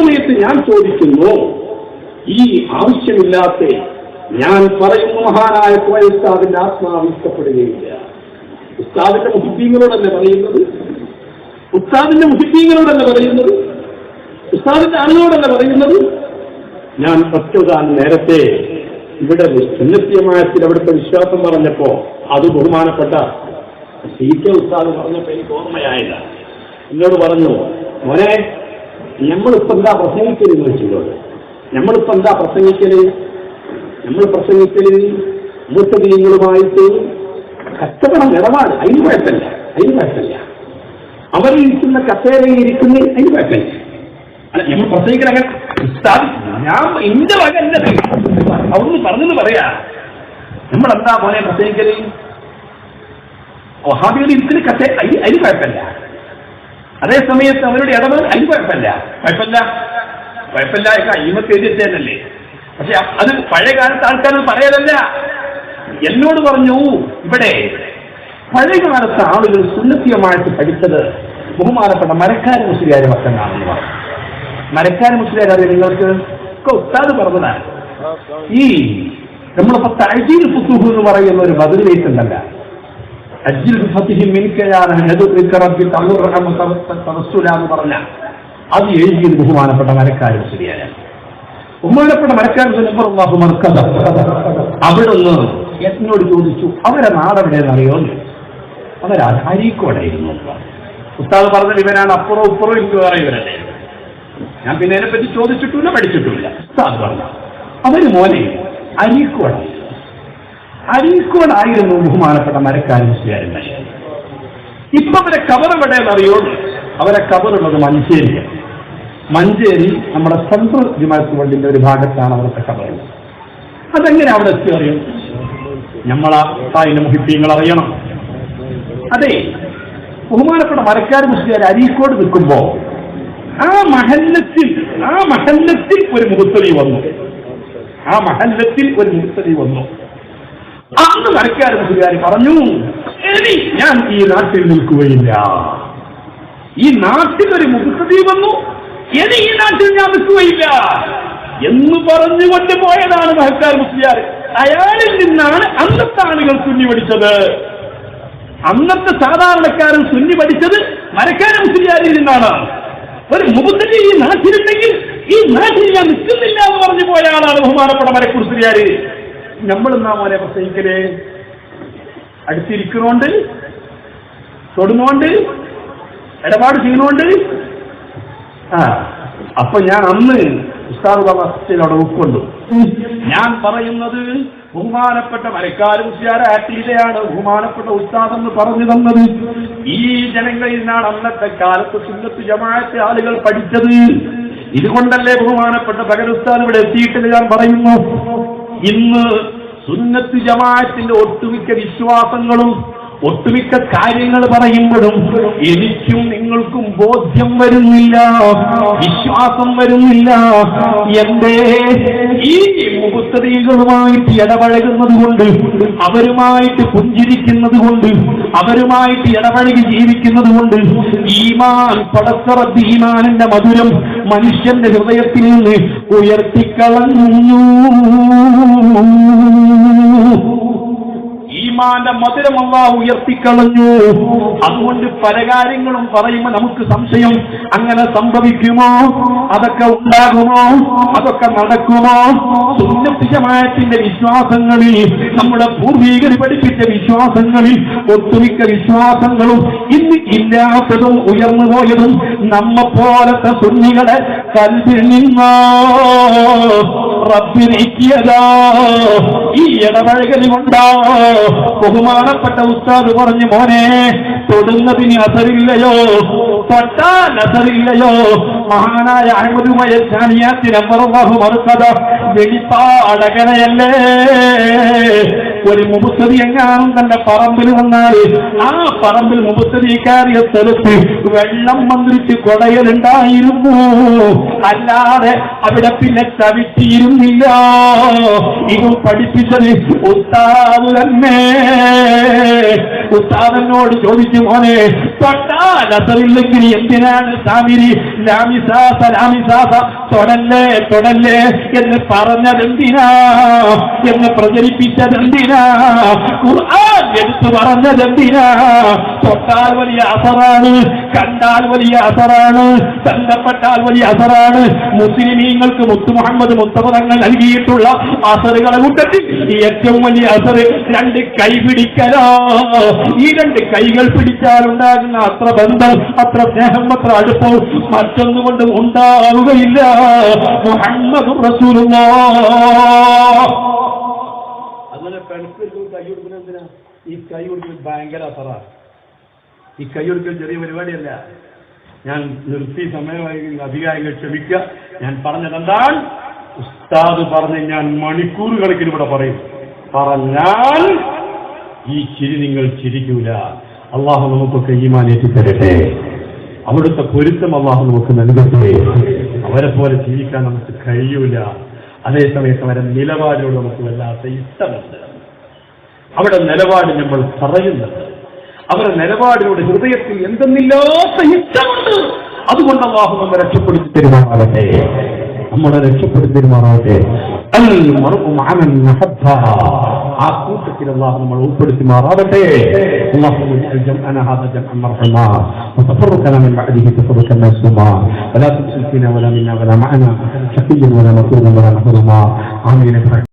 സമയത്ത് ഞാൻ ചോദിക്കുന്നു ഈ ആവശ്യമില്ലാത്ത ഞാൻ പറയുന്ന മഹാനായ പോയ ഉസ്താദിന്റെ ആത്മാവ് ഇഷ്ടപ്പെടുകയില്ല. ഉസ്താദിന്റെ മുഹിദ്ദീങ്ങളോടല്ലേ പറയുന്നത്? ഉസ്താദിന്റെ മുഹിദ്ദീങ്ങളോടല്ലേ പറയുന്നത്? ഉസ്താദിന്റെ ആളുകളോടല്ല പറയുന്നത്? ഞാൻ പ്രത്യുതാൻ നേരത്തെ ഇവിടെ സുന്നത്യമായത്തിൽ അവിടുത്തെ വിശ്വാസം പറഞ്ഞപ്പോ അത് ബഹുമാനപ്പെട്ട സീറ്റ ഉസ്താദ് പറഞ്ഞപ്പോ എനിക്ക് ഓർമ്മയായില്ല. എന്നോട് പറഞ്ഞു മോനെ നമ്മളിപ്പോ എന്താ പ്രസംഗിക്കൽ എന്ന് വെച്ചിട്ടുണ്ട്? നമ്മളിപ്പോ എന്താ പ്രസംഗിക്കൽ? നമ്മൾ പ്രസംഗിക്കൽ മൂത്തദീങ്ങളുമായിട്ട് കച്ചവടം ഇടപാട്. അതിന് കുഴപ്പമില്ല. അതിന് കുഴപ്പമില്ല. അവരിരിക്കുന്ന കസേരയിൽ ഇരിക്കുന്ന അതിന് കുഴപ്പമില്ല. അല്ല നമ്മൾ പ്രസംഗിക്കണം അങ്ങനെ ഞാൻ എന്റെ വക ഇത്. അവിടുന്ന് പറഞ്ഞെന്ന് പറയാ. നമ്മൾ എന്താ പോലെ പ്രസംഗിക്കൽ വഹാബികൾ ഇരിക്കുന്ന കസേ അതിന് അതിന് കുഴപ്പമില്ല. അതേ സമയത്ത് അവരുടെ ഇടപെടൽ അതിന് കുഴപ്പമില്ല. കുഴപ്പമില്ല? കുഴപ്പമില്ല അയ്യമത്ത് എഴുതിയല്ലേ പക്ഷെ അത് പഴയ കാലത്ത് ആൾക്കാർ പറയലല്ല. എന്നോട് പറഞ്ഞു ഇവിടെ പഴയ കാലത്ത് ആളുകൾ സുന്നത്തിയമായിട്ട് പഠിച്ചത് ബഹുമാനപ്പെട്ട മരക്കാരി മുസ്ലിയാരെ മക്കളാണെന്ന് പറഞ്ഞു. മരക്കാരി മുസ്ലിയാരെ നിങ്ങൾക്ക്? ഒക്കെ ഉസ്താദ് പറഞ്ഞതാണ്. ഈ നമ്മളിപ്പോ തഴജീൽ പുത്തുഹു എന്ന് പറയുന്ന ഒരു ബദൽ അജ്ജിൽ ഫത്തിഹി മിനിക്കയാണ് എന്ന് പറഞ്ഞ. അത് എഴുതിയത് ബഹുമാനപ്പെട്ട മരക്കാരും ശരിയായ ബഹുമാനപ്പെട്ട മരക്കാരും അള്ളാഹു മർക്കത അവിടുന്ന് എന്നോട് ചോദിച്ചു അവരെ നാടെവിടെയെന്നറിയോ അവരാ അരീക്കോടായിരുന്നു ഉസ്താദ് പറഞ്ഞത് ഇവനാണ് അപ്പുറം ഇപ്പുറം എനിക്ക് വേറെ ഇവരല്ലേ? ഞാൻ പിന്നെ അതിനെപ്പറ്റി ചോദിച്ചിട്ടില്ല പഠിച്ചിട്ടില്ല ഉസ്താദ് പറഞ്ഞു അവർ മോനെ അരീക്കോടായിരുന്നു അരീക്കോടായിരുന്നു ബഹുമാനപ്പെട്ട മരക്കാരി മുസ്ലിയാരുടെ ഇപ്പൊ അവരെ കബർ എവിടെയെന്നറിയോ അവരെ കബറുള്ളത് മഞ്ചേരിയാണ്. മഞ്ചേരി നമ്മുടെ സെൻട്രൽ ജുമാത്ത് വേൾഡിന്റെ ഒരു ഭാഗത്താണ് അവിടുത്തെ കബർ അതെങ്ങനെ അവിടെ എത്തി അറിയും? നമ്മളാ തായിന്റെ മുഹിപ്പീങ്ങൾ അറിയണം. അതെ ബഹുമാനപ്പെട്ട മരക്കാർ മുസ്ലിയാർ അരീക്കോട് നിൽക്കുമ്പോ ആ മഹല്ലത്തിൽ ആ മഹല്ലത്തിൽ ഒരു മുഹത്തലി വന്നു. ആ മഹല്ലത്തിൽ ഒരു മുഹത്തലി വന്നു. അന്ന് മരക്കാർ മുസ്ലിയാർ പറഞ്ഞു. ഇനി ഞാൻ ഈ നാട്ടിൽ നിൽക്കുകയില്ല. ഈ നാട്ടിൽ ഒരു മുഖസ്ഥതി വന്നു. ഇനി ഈ നാട്ടിൽ ഞാൻ നിൽക്കുകയില്ല. എന്ന് പറഞ്ഞുകൊണ്ട് പോയതാണ് മഹക്കാർ മുസ്ലിയാർ. അയാളിൽ നിന്നാണ് അന്നത്തെ ആളുകൾ സുന്നി പഠിച്ചത്. അന്നത്തെ സാധാരണക്കാരൻ സുന്നി പഠിച്ചത് മരക്കാര മുസ്ലിയാരിൽ നിന്നാണ്. ഒരു മുഖത്തിന് ഈ നാട്ടിലുണ്ടെങ്കിൽ ഈ നാട്ടിൽ ഞാൻ നിൽക്കുന്നില്ല എന്ന് പറഞ്ഞു പോയ ആളാണ് ബഹുമാനപ്പെട്ട മരക്കൂർ മുസ്ലിയാര് നമ്മളെന്നാ മോനെ പ്രസംഗിക്കലേ? അടുത്തിരിക്കണോണ്ട് തൊടുന്നോണ്ട് ഇടപാട് ചെയ്യുന്നോണ്ട്. ആ അപ്പൊ ഞാൻ അന്ന് ഉസ്താദ് അവസ്ഥയിൽ അവിടെ ഉൾക്കൊണ്ടു ഞാൻ പറയുന്നത് ബഹുമാനപ്പെട്ട മരക്കാരും ആറ്റിയിലെയാണ് ബഹുമാനപ്പെട്ട ഉസ്താദ് എന്ന് പറഞ്ഞു തന്നത്. ഈ ജനങ്ങളിൽ നിന്നാണ് അന്നത്തെ കാലത്ത് സുന്നത്ത് ജമാഅത്തെ ആളുകൾ പഠിച്ചത്. ഇതുകൊണ്ടല്ലേ ബഹുമാനപ്പെട്ട ഉസ്താദ് ഇവിടെ എത്തിയിട്ടില്ല ഞാൻ പറയുന്നു. ഇന്ന് സുന്നത്ത് ജമാഅത്തിന്റെ ഒട്ടുമിക്ക വിശ്വാസങ്ങളും ഒട്ടുമിക്ക കാര്യങ്ങൾ പറയുമ്പോഴും എനിക്കും നിങ്ങൾക്കും ബോധ്യം വരുന്നില്ല വിശ്വാസം വരുന്നില്ല. എന്റെ ഈ മുഖത്തതികളുമായിട്ട് ഇടപഴകുന്നത് കൊണ്ട് അവരുമായിട്ട് പുഞ്ചിരിക്കുന്നത് കൊണ്ട് അവരുമായിട്ട് ഇടപഴകി ജീവിക്കുന്നത് കൊണ്ട് ഈമാൻ പടത്തറത്ത് ഈമാനിന്റെ മധുരം മനുഷ്യന്റെ ഹൃദയത്തിൽ നിന്ന് ഉയർത്തിക്കളഞ്ഞു. ഈമാന്റെ മധുരം അള്ളാഹു ഉയർത്തിക്കളഞ്ഞു. അതുകൊണ്ട് പല കാര്യങ്ങളും പറയുമ്പോൾ നമുക്ക് സംശയം അങ്ങനെ സംഭവിക്കുമോ? അതൊക്കെ ഉണ്ടാകുമോ? അതൊക്കെ നടക്കുമോ? സുന്നത്തിജമായത്തിന്റെ വിശ്വാസങ്ങളിൽ നമ്മുടെ പൂർവീകർ പഠിപ്പിച്ച വിശ്വാസങ്ങളിൽ ഒട്ടുമിക്ക വിശ്വാസങ്ങളും ഇന്ന് ഇല്ലാത്തതും ഉയർന്നു പോയതും നമ്മ പോലത്തെ സുന്നികളെ കൽവിൽ നിന്നോ? റബ്ബിനിക്കിയതോ ഈ ഇടപഴകൽ കൊണ്ടോ ബഹുമാനപ്പെട്ട ഉസ്താദ് പറഞ്ഞു മോനെ തൊടുന്നതിന് അസറില്ലയോ തൊട്ടാൽ അസറില്ലയോ മഹാനായ അഹമ്മദുമായ സ്ഥാനിയാത്തിന് മറുവാഹു മറുക്കഥ വെളിപ്പാടകനയല്ലേ ഒരു മുബുസ്തതി എങ്ങാനും തന്റെ പറമ്പിൽ വന്നാൽ ആ പറമ്പിൽ മുബുസ്തതി കയറിയ സ്ഥലത്ത് വെള്ളം മന്ത്രിച്ച് കൊടയലുണ്ടായിരുന്നു. അല്ലാതെ അവിടെ പിന്നെ ചവിട്ടിയിരുന്നില്ല ഇത് പഠിപ്പിച്ചത് ഉത്താവ് തന്നെ. ഉസ്താദനോട് ചോദിച്ചു മോനെ തൊട്ടാൽ അസറില്ലെങ്കിൽ എന്തിനാണ് സാമിരി തൊടല്ലേ തൊടല്ലേ എന്ന് പറഞ്ഞതെന്തിനാ? എന്ന് പ്രചരിപ്പിച്ചതെന്തിനാ? ഖുർആൻ എടുത്തു പറഞ്ഞതെന്തിനാ? തൊട്ടാൽ വലിയ അസറാണ് കണ്ടാൽ വലിയ അസറാണ് ബന്ധപ്പെട്ടാൽ വലിയ അസറാണ്. മുസ്ലിമീങ്ങൾക്ക് മുത്തു മുഹമ്മദ് മുത്തപദങ്ങൾ നൽകിയിട്ടുള്ള അസറുകളെ കൂട്ടത്തിൽ ഏറ്റവും വലിയ അസറ് രണ്ട് കൈ പിടിക്കലോ? ഈ രണ്ട് കൈകൾ പിടിച്ചാൽ ഉണ്ടാകുന്ന അത്ര ബന്ധം അത്ര സ്നേഹം അത്ര അടുപ്പം മറ്റൊന്നുകൊണ്ടും ഉണ്ടാവുകയില്ല. മുഹമ്മദ് അങ്ങനെ പെൺകുട്ടികൾ കൈ കൊടുക്കുന്നതിനാ ഈ കൈ കൊടുക്കുന്നത് ഭയങ്കര അസറാണ് ഈ കൈ കൊടുക്കൽ ചെറിയ പരിപാടിയല്ല. ഞാൻ നിർത്തി സമയമായി അധികാരികൾ ക്ഷമിക്കുക. ഞാൻ പറഞ്ഞതെന്താൽ ഉസ്താദ് പറഞ്ഞ് ഞാൻ മണിക്കൂർ കണക്കിന് ഇവിടെ പറയും. പറഞ്ഞാൽ ഈ ചിരി നിങ്ങൾ ചിരിക്കൂല. അള്ളാഹു നമുക്കൊക്കെ ഈമാൻ തരട്ടെ അവിടുത്തെ പൊരുത്തം അള്ളാഹു നമുക്ക് നൽകട്ടെ. അവരെ പോലെ ജീവിക്കാൻ നമുക്ക് കഴിയൂല. അതേസമയത്ത് അവരെ നിലപാടിനോട് നമുക്ക് വല്ലാത്ത ഇഷ്ടമുണ്ട്. അവിടെ നിലപാട് നമ്മൾ പറയുന്നത് അവരുടെ നിലപാടിനോട് ഹൃദയത്തിൽ എന്തെന്നില്ലാത്ത ഇഷ്ടമുണ്ട് അതുകൊണ്ട് അള്ളാഹു നമ്മെ രക്ഷപ്പെടുത്തി തരുമാറാകട്ടെ നമ്മളെ രക്ഷപ്പെടുത്തി തരുമാറാകട്ടെ അൽ മറുപും അമൻ മഹബ്ബ. ആ കൂട്ടത്തിൽ അള്ളാഹു നമ്മൾ ഉൾപ്പെടുത്തി മാറാകട്ടെ اللهم اجعل جمعنا هذا جمعا مرحما وتفرقنا من بعده تفرقا معصوما ولا تبسل فينا ولا منا ولا معنا شقيا ولا مطرودا ولا محروما امين